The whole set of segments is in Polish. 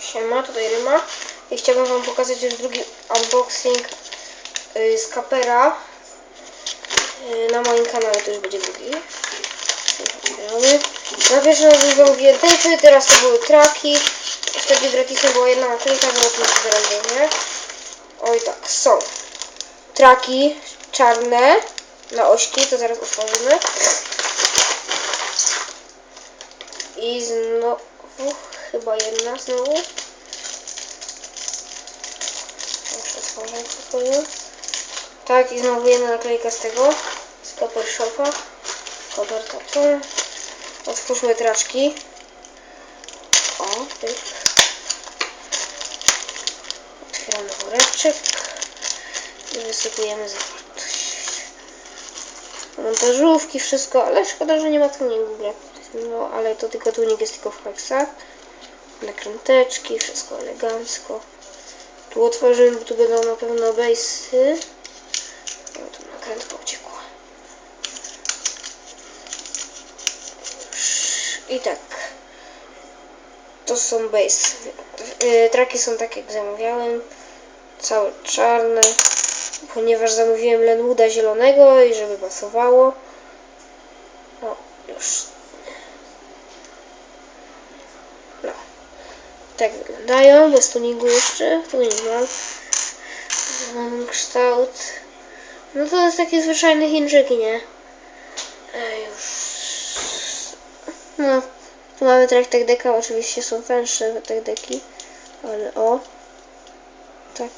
Siema, tutaj Ryma. I chciałbym wam pokazać już drugi unboxing y, z Capera. Y, Na moim kanale to już będzie drugi. Na pierwszym zamówiłem tejpy, teraz to były traki. Wtedy gratisem była jedna naklejka, zobaczmy co teraz będzie. Oj tak, są. Traki czarne na ośki, to zaraz otworzymy. I znowu, chyba jedna znowu. Muszę otworzyć spokojnie. Tak, i znowu jedna naklejka z tego, z Copper Shopa. Copper Tattoo. Otwórzmy traczki. O, pyk. Otwieramy woreczek i wysypujemy zawartość. Montażówki, wszystko, ale szkoda, że nie ma tuningu ogóle. No, ale to tylko tunik jest tylko w haksach. Nakręteczki, wszystko elegancko. Tu otworzymy, bo tu będą na pewno base'y. No, tu nakrętka uciekła. I tak. To są base. Yy, traki są tak jak zamawiałem. Całe czarne. Ponieważ zamówiłem Lenwooda zielonego i żeby pasowało. O, już. No. Tak wyglądają. Bez tuningu jeszcze. Tu nie mam. Mam kształt. No to jest takie zwyczajne Chińczyki, nie? E, już. No. Tu mamy traktek deka. Oczywiście są węższe te deki. Ale o. Tak.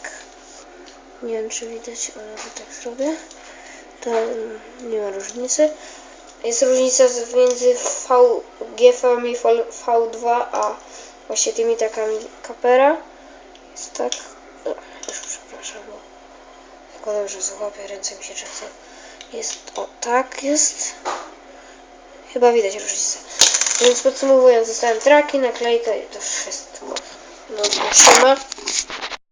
Nie wiem czy widać, ale tak zrobię. To mm, nie ma różnicy. Jest różnica między VGF-ami V2 a właśnie tymi takami Capera. Jest tak. Już przepraszam, bo tylko dobrze złapię, ręce mi się trzęsą. Jest o tak jest. Chyba widać różnicę. Więc podsumowując, dostałem traki, naklejkę i to wszystko. No, trzyma.